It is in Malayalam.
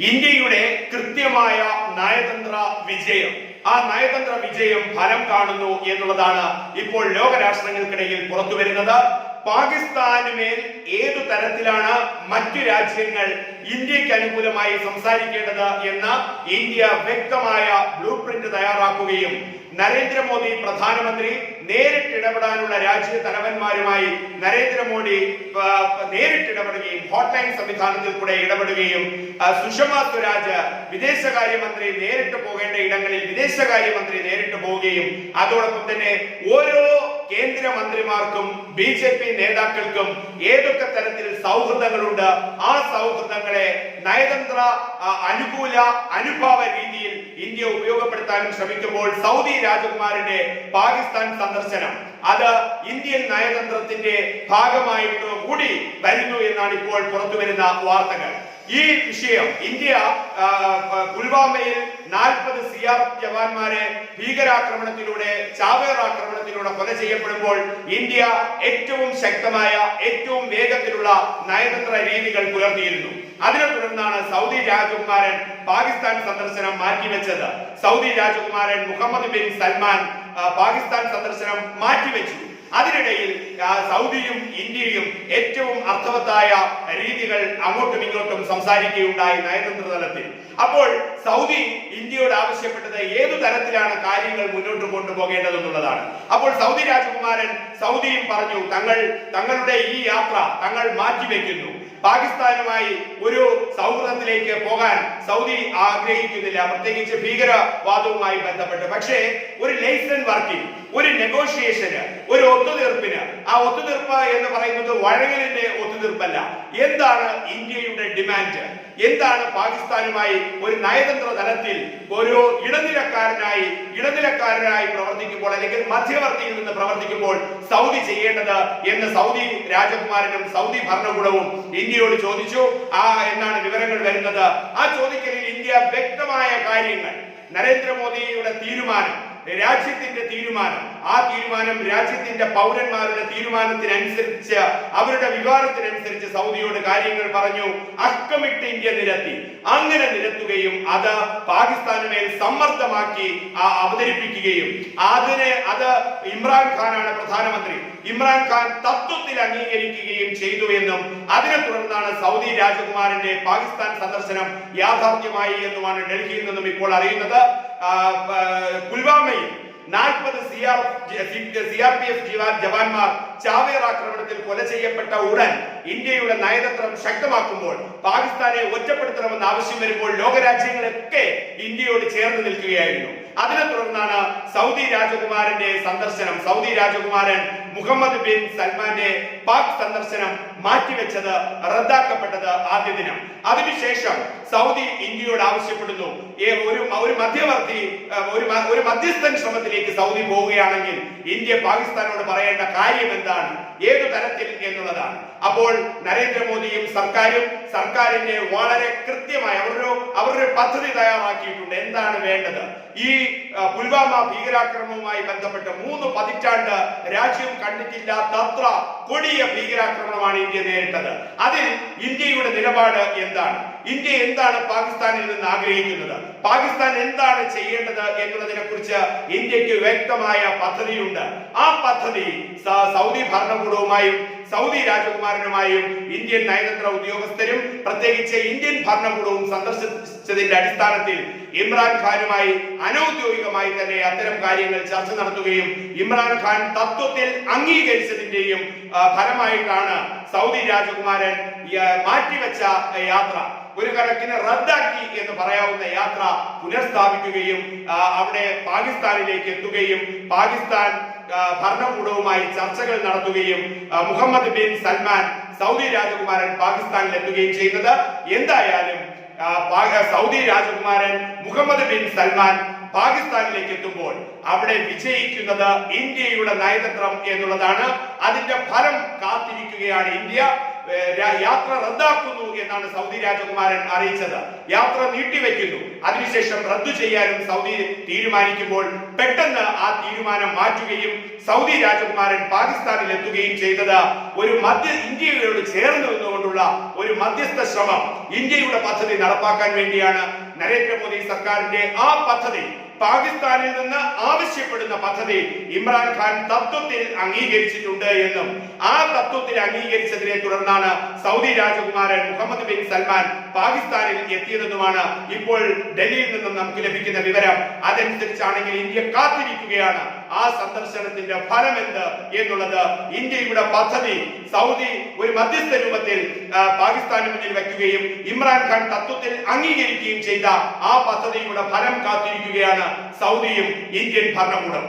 ഇന്ത്യയുടെ കൃത്യമായ നയതന്ത്ര വിജയം. ആ നയതന്ത്ര വിജയം ഫലം കാണുന്നു എന്നുള്ളതാണ് ഇപ്പോൾ ലോകരാഷ്ട്രങ്ങൾക്കിടയിൽ പുറത്തു വരുന്നത് പാകിസ്ഥാനുമേൽ ഏതു തരത്തിലാണ് മറ്റു രാജ്യങ്ങൾ ഇന്ത്യയ്ക്ക് അനുകൂലമായി സംസാരിക്കേണ്ടത് എന്ന് ഇന്ത്യ വ്യക്തമായ ബ്ലൂ പ്രിന്റ് തയ്യാറാക്കുകയും നരേന്ദ്രമോദി പ്രധാനമന്ത്രി നേരിട്ട് ഇടപെടാനുള്ള രാജ്യ തലവന്മാരുമായി നരേന്ദ്രമോദി നേരിട്ട് ഇടപെടുകയും ഹോട്ട്ലൈൻ സംവിധാനത്തിൽ കൂടെ ഇടപെടുകയും സുഷമ സ്വരാജ് വിദേശകാര്യമന്ത്രി നേരിട്ട് പോകേണ്ട ഇടങ്ങളിൽ വിദേശകാര്യമന്ത്രി നേരിട്ട് പോവുകയും അതോടൊപ്പം തന്നെ ഓരോ കേന്ദ്രമന്ത്രിമാർക്കും ബി ജെ പി നേതാക്കൾക്കും ഏതൊക്കെ തരത്തിൽ സൗഹൃദങ്ങളുണ്ട് ആ സൗഹൃദങ്ങളെ നയതന്ത്ര അനുകൂല അനുഭാവ രീതിയിൽ ഇന്ത്യ ഉപയോഗപ്പെടുത്താനും ശ്രമിക്കുമ്പോൾ സൗദി രാജകുമാരന്റെ പാകിസ്ഥാൻ സന്ദർശനം. അത് ഇന്ത്യൻ നയതന്ത്രത്തിന്റെ ഭാഗമായിട്ട് കൂടി വരുന്നു എന്നാണ് ഇപ്പോൾ പുറത്തു വരുന്ന വാർത്തകൾ. ഈ വിഷയം ഇന്ത്യ പുൽവാമയിൽ നാൽപ്പത് സി ആർ ജവാന്മാരെ ഭീകരാക്രമണത്തിലൂടെ ചാവേർ ആക്രമണത്തിലൂടെ കൊല ചെയ്യപ്പെടുമ്പോൾ ഇന്ത്യ ഏറ്റവും ശക്തമായ ഏറ്റവും വേഗത്തിലുള്ള നയതന്ത്ര രീതികൾ പുലർത്തിയിരുന്നു. അതിനെ തുടർന്നാണ് സൗദി രാജകുമാരൻ പാകിസ്ഥാൻ സന്ദർശനം മാറ്റിവെച്ചത്. സൗദി രാജകുമാരൻ മുഹമ്മദ് ബിൻ സൽമാൻ പാകിസ്ഥാൻ സന്ദർശനം മാറ്റിവെച്ചു. അതിനിടയിൽ സൗദിയും ഇന്ത്യയും ഏറ്റവും അർത്ഥവത്തായ രീതികൾ അങ്ങോട്ടും ഇങ്ങോട്ടും സംസാരിക്കുകയുണ്ടായി നയതന്ത്ര തലത്തിൽ. അപ്പോൾ സൗദി ഇന്ത്യയോട് ആവശ്യപ്പെട്ടത് ഏതു തരത്തിലാണ് കാര്യങ്ങൾ മുന്നോട്ട് കൊണ്ടുപോകേണ്ടതെന്നുള്ളതാണ് അപ്പോൾ സൗദി രാജകുമാരൻ സൗദിയും പറഞ്ഞു തങ്ങൾ തങ്ങളുടെ ഈ യാത്ര തങ്ങൾ മാറ്റിവെക്കുന്നു. പാകിസ്ഥാനുമായി ഒരു സൗഹൃദത്തിലേക്ക് പോകാൻ സൗദി ആഗ്രഹിക്കുന്നില്ല. പ്രത്യേകിച്ച് ഭീകരവാദവുമായി ബന്ധപ്പെട്ട്. പക്ഷേ ഒരു ലൈസൺ വർക്കിംഗ് ഒരു നെഗോഷിയേഷന് ഒരു ഒത്തുതീർപ്പിന് ആ ഒത്തുതീർപ്പ് എന്ന് പറയുന്നത് വഴങ്ങലിന്റെ ഒത്തുതീർപ്പല്ല എന്താണ് ഇന്ത്യയുടെ ഡിമാൻഡ്? എന്താണ് പാകിസ്ഥാനുമായി ഒരു നയതന്ത്ര തലത്തിൽ ഒരു ഇടനിലക്കാരനായി ഇടനിലക്കാരനായി പ്രവർത്തിക്കുമ്പോൾ അല്ലെങ്കിൽ മധ്യവർത്തിയിൽ നിന്ന് പ്രവർത്തിക്കുമ്പോൾ സൗദി ചെയ്യേണ്ടത് എന്ന് സൗദി രാജകുമാരനും സൗദി ഭരണകൂടവും ഇന്ത്യയോട് ചോദിച്ചു. ആ എന്നാണ് വിവരങ്ങൾ വരുന്നത്. ആ ചോദിക്കലിൽ ഇന്ത്യ വ്യക്തമായ കാര്യങ്ങൾ. നരേന്ദ്രമോദിയുടെ തീരുമാനം രാജ്യത്തിന്റെ തീരുമാനം. ആ തീരുമാനം രാജ്യത്തിന്റെ പൗരന്മാരുടെ തീരുമാനത്തിനനുസരിച്ച് അവരുടെ വികാരത്തിനനുസരിച്ച് സൗദിയോട് കാര്യങ്ങൾ പറഞ്ഞു അക്കമിട്ട് ഇന്ത്യ നിരത്തി. അങ്ങനെ നിരത്തുകയും അത് പാകിസ്ഥാനുമേൽ സമ്മർദ്ദമാക്കി ആ, അവതരിപ്പിക്കുകയും. അതിനെ അത് ഇമ്രാൻഖാനാണ് പ്രധാനമന്ത്രി. ഇമ്രാൻഖാൻ തത്വത്തിൽ അംഗീകരിക്കുകയും ചെയ്തു എന്നും അതിനെ തുടർന്നാണ് സൗദി രാജകുമാരന്റെ പാകിസ്ഥാൻ സന്ദർശനം യാഥാർത്ഥ്യമായി എന്നുമാണ് ഡൽഹിയിൽ നിന്നും ഇപ്പോൾ അറിയുന്നത്. പുൽവാമയിൽ നാൽപ്പത് C R C R P F ജവാന്മാർ ചാവേർ ആക്രമണത്തിൽ കൊല ചെയ്യപ്പെട്ട ഉടൻ ഇന്ത്യയുടെ നയതന്ത്രം ശക്തമാക്കുമ്പോൾ പാകിസ്ഥാനെ ഒറ്റപ്പെടുത്തണമെന്ന് ആവശ്യം വരുമ്പോൾ ലോകരാജ്യങ്ങളൊക്കെ ഇന്ത്യയോട് ചേർന്ന് നിൽക്കുകയായിരുന്നു. അതിനെ തുടർന്നാണ് സൗദി രാജകുമാരന്റെ സന്ദർശനം. സൗദി രാജകുമാരൻ മുഹമ്മദ് ബിൻ സൽമാന്റെ പാക് സന്ദർശനം മാറ്റിവെച്ചത് റദ്ദാക്കപ്പെട്ടത് ആദ്യ ദിനം. അതിനുശേഷം സൗദി ഇന്ത്യയോട് ആവശ്യപ്പെടുന്നു ഒരു ഒരു മധ്യവർത്തി ഒരു ഒരു മധ്യസ്ഥൻ ശ്രമത്തിലേക്ക് സൗദി പോവുകയാണെങ്കിൽ ഇന്ത്യ പാകിസ്ഥാനോട് പറയേണ്ട കാര്യം എന്താണ്? ഏതു തരത്തിൽ എന്നുള്ളതാണ്. അപ്പോൾ നരേന്ദ്രമോദിയും സർക്കാരും സർക്കാരിന്റെ വളരെ കൃത്യമായി അവരൊരു അവരുടെ പദ്ധതി തയ്യാറാക്കിയിട്ടുണ്ട്. എന്താണ് വേണ്ടത്? ഈ പുൽവാമ ഭീകരാക്രമണവുമായി ബന്ധപ്പെട്ട് മൂന്ന് പതിറ്റാണ്ട് രാജ്യം കണ്ടിട്ടില്ലാത്ത അത്ര കൊടിയ ഭീകരാക്രമണമാണ് ഇന്ത്യ നേരിട്ടത്. അതിൽ ഇന്ത്യയുടെ നിലപാട് എന്താണ്? ഇന്ത്യ എന്താണ് പാകിസ്ഥാനിൽ നിന്ന് ആഗ്രഹിക്കുന്നത്? പാകിസ്ഥാൻ എന്താണ് ചെയ്യേണ്ടത് എന്നുള്ളതിനെ കുറിച്ച് ഇന്ത്യയ്ക്ക് വ്യക്തമായ പദ്ധതിയുണ്ട്. ആ പദ്ധതി സൗദി ഭരണകൂടവുമായും സൗദി രാജകുമാരനുമായും ഇന്ത്യൻ നയതന്ത്ര ഉദ്യോഗസ്ഥരും പ്രത്യേകിച്ച് ഇന്ത്യൻ ഭരണകൂടവും സന്ദർശിച്ചതിന്റെ അടിസ്ഥാനത്തിൽ ഇമ്രാൻഖാനുമായി അനൌദ്യോഗികമായി തന്നെ അത്തരം കാര്യങ്ങൾ ചർച്ച നടത്തുകയും ഇമ്രാൻ ഖാൻ തത്വത്തിൽ അംഗീകരിച്ചതിന്റെയും ഫലമായിട്ടാണ് സൗദി രാജകുമാരൻ മാറ്റിവെച്ച യാത്ര. ഒരു കണക്കിന് റദ്ദാക്കി എന്ന് പറയാവുന്ന യാത്ര പുനഃസ്ഥാപിക്കുകയും അവിടെ പാകിസ്ഥാനിലേക്ക് എത്തുകയും പാകിസ്ഥാൻ ഭരണകൂടവുമായി ചർച്ചകൾ നടത്തുകയും മുഹമ്മദ് ബിൻ സൽമാൻ സൗദി രാജകുമാരൻ പാകിസ്ഥാനിൽ എത്തുകയും ചെയ്യുന്നത് എന്തായാലും സൗദി രാജകുമാരൻ മുഹമ്മദ് ബിൻ സൽമാൻ പാകിസ്ഥാനിലേക്ക് എത്തുമ്പോൾ അവിടെ വിജയിക്കുന്നത് ഇന്ത്യയുടെ നയതന്ത്രം എന്നുള്ളതാണ്. അതിന്റെ ഫലം കാത്തിരിക്കുകയാണ് ഇന്ത്യ. യാത്ര റദ്ദാക്കുന്നു എന്നാണ് സൗദി രാജകുമാരൻ അറിയിച്ചത്. യാത്ര നീട്ടിവെക്കുന്നു. അതിനുശേഷം റദ്ദു ചെയ്യാനും സൗദി തീരുമാനിക്കുമ്പോൾ പെട്ടെന്ന് ആ തീരുമാനം മാറ്റുകയും സൗദി രാജകുമാരൻ പാകിസ്ഥാനിൽ എത്തുകയും ചെയ്തത് ഒരു മധ്യ ഇന്ത്യയോട് ചേർന്ന് നിന്നുകൊണ്ടുള്ള ഒരു മധ്യസ്ഥ ശ്രമം. ഇന്ത്യയുടെ പദ്ധതി നടപ്പാക്കാൻ വേണ്ടിയാണ് നരേന്ദ്രമോദി സർക്കാരിന്റെ ആ പദ്ധതി. പാകിസ്ഥാനിൽ നിന്ന് ആവശ്യപ്പെടുന്ന പദ്ധതി ഇമ്രാൻഖാൻ തത്വത്തിൽ അംഗീകരിച്ചിട്ടുണ്ട് എന്നും ആ തത്വത്തിൽ അംഗീകരിച്ചതിനെ തുടർന്നാണ് സൗദി രാജകുമാരൻ മുഹമ്മദ് ബിൻ സൽമാൻ പാകിസ്ഥാനിൽ എത്തിയതെന്നുമാണ് ഇപ്പോൾ ഡൽഹിയിൽ നിന്നും നമുക്ക് ലഭിക്കുന്ന വിവരം. അതനുസരിച്ചാണെങ്കിൽ ഇന്ത്യ കാത്തിരിക്കുകയാണ്. ആ സന്ദർശനത്തിന്റെ ഫലം എന്ത് എന്നുള്ളത് ഇന്ത്യയുടെ പദ്ധതി സൗദി ഒരു മധ്യസ്ഥ രൂപത്തിൽ പാകിസ്ഥാന് മുന്നിൽ വയ്ക്കുകയും ഇമ്രാൻഖാൻ തത്വത്തിൽ അംഗീകരിക്കുകയും ചെയ്ത ആ പദ്ധതിയുടെ ഫലം കാത്തിരിക്കുകയാണ് സൗദിയും ഇന്ത്യൻ ഭരണകൂടം